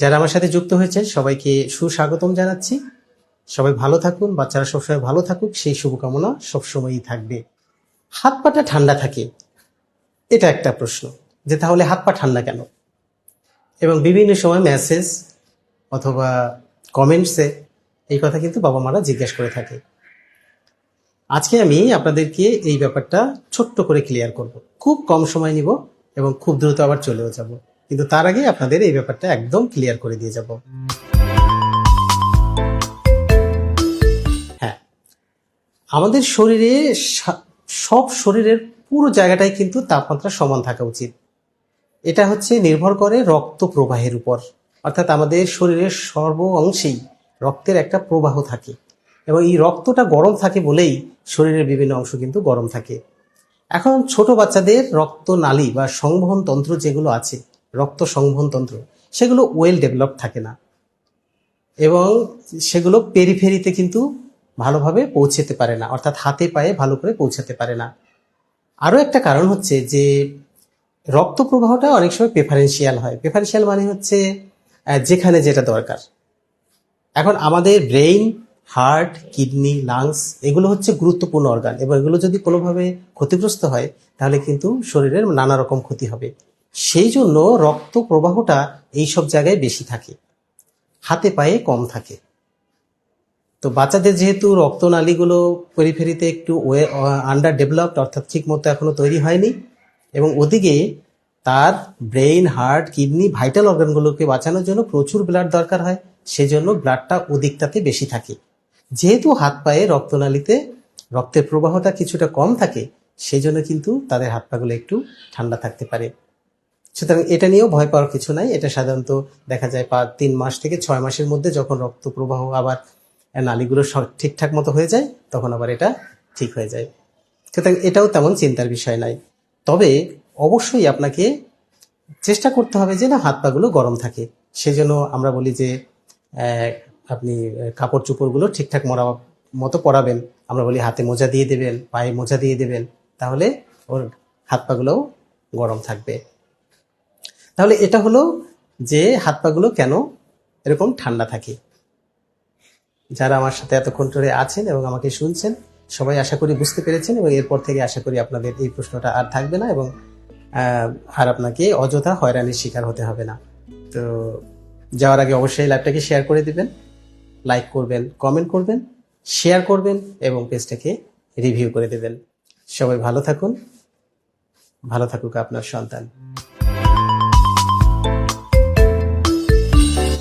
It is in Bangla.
যারা আমার সাথে যুক্ত হয়েছে, সবাইকে সুস্বাগতম জানাচ্ছি। সবাই ভালো থাকুন, বাচ্চারা সবসময় ভালো থাকুক, সেই শুভকামনা সবসময়ই থাকবে। হাত পাটা ঠান্ডা থাকে, এটা একটা প্রশ্ন, যে তাহলে হাত পা ঠান্ডা কেন? এবং বিভিন্ন সময় মেসেজ অথবা কমেন্টসে এই কথা কিন্তু বাবা মারা জিজ্ঞেস করে থাকে। আজকে আমি আপনাদেরকে এই ব্যাপারটা ছোট্ট করে ক্লিয়ার করব। খুব কম সময় নিব এবং খুব দ্রুত আবার চলেও যাব। কিন্তু তার আগে আপনাদের এই ব্যাপারটা একদম ক্লিয়ার করে দিয়ে যাব। হ্যাঁ আমাদের শরীরে সব শরীরের পুরো জায়গাটাই কিন্তু তাপমাত্রা সমান থাকা উচিত। এটা হচ্ছে নির্ভর করে রক্ত প্রবাহের উপর। অর্থাৎ আমাদের শরীরের সর্ব অংশেই রক্তের একটা প্রবাহ থাকে। এবং এই রক্তটা গরম থাকে বলেই শরীরের বিভিন্ন অংশ কিন্তু গরম থাকে। এখন ছোট বাচ্চাদের রক্ত নালী বা সংবহন তন্ত্র যেগুলো আছে রক্ত সংবহন তন্ত্র, সেগুলো ওয়েল ডেভেলপ থাকে না। এবং সেগুলো পেরিফেরিতে কিন্তু ভালোভাবে পৌঁছাতে পারে না, অর্থাৎ হাতে পায়ে ভালো করে পৌঁছাতে পারে না। আরও একটা কারণ হচ্ছে যে, রক্ত প্রবাহটা অনেক সময় প্রেফারেন্সিয়াল হয়। প্রেফারেন্সিয়াল মানে হচ্ছে যেখানে যেটা দরকার। এখন আমাদের ব্রেইন হার্ট কিডনি লাংস এগুলো হচ্ছে গুরুত্বপূর্ণ অর্গান এবং এগুলো যদি কোনোভাবে ক্ষতিগ্রস্ত হয়, তাহলে কিন্তু শরীরের নানা রকম ক্ষতি হবে। সেই জন্য রক্ত প্রবাহটা এই সব জায়গায় বেশি থাকে। হাতে পায়ে কম থাকে। তো বাচ্চাদের যেহেতু রক্তনালীগুলো পেরিফেরিতে একটু ওয়ে আন্ডার ডেভেলপড অর্থাৎ ঠিক মতো এখনও তৈরি হয়নি এবং ওদিকে তার ব্রেইন হার্ট কিডনি ভাইটাল অর্গানগুলোকে বাঁচানোর জন্য প্রচুর ব্লাড দরকার হয়, সেজন্য ব্লাডটা ওদিকটাতে বেশি থাকে। যেহেতু হাত পায়ে রক্তনালীতে রক্তের প্রবাহটা কিছুটা কম থাকে সেই জন্য কিন্তু তাদের হাত পাগুলো একটু ঠান্ডা থাকতে পারে। সুতরাং এটা নিয়েও ভয় পাওয়ার কিছু নাই। এটা সাধারণত দেখা যায় পাঁচ, তিন মাস থেকে ছয় মাসের মধ্যে যখন রক্ত প্রবাহ আবার নালীগুলো ঠিকঠাক মতো হয়ে যায়, তখন আবার এটা ঠিক হয়ে যায়। সুতরাং এটাও তেমন চিন্তার বিষয় নাই। তবে অবশ্যই আপনাকে চেষ্টা করতে হবে যে না, হাত পাগুলো গরম থাকে। সেজন্য আমরা বলি যে আপনি কাপড় চোপড়গুলো ঠিকঠাক মরা মতো পরাবেন। আমরা বলি হাতে মোজা দিয়ে দেবেন, পায়ে মোজা দিয়ে দেবেন, তাহলে ওর হাত পাগুলোও গরম থাকবে। তাহলে এটা হলো যে হাত পাগুলো কেন এরকম ঠান্ডা থাকে। যারা আমার সাথে এতক্ষণ ধরে আছেন এবং আমাকে শুনছেন, সবাই আশা করি বুঝতে পেরেছেন এবং এরপর থেকে আশা করি আপনাদের এই প্রশ্নটা আর থাকবে না এবং আর আপনাকে অযথা হয়রানির শিকার হতে হবে না। তো যাওয়ার আগে অবশ্যই লাইভটাকে শেয়ার করে দিবেন লাইক করবেন কমেন্ট করবেন শেয়ার করবেন এবং পেজটাকে রিভিউ করে দেবেন। সবাই ভালো থাকুন, ভালো থাকুক আপনার সন্তান।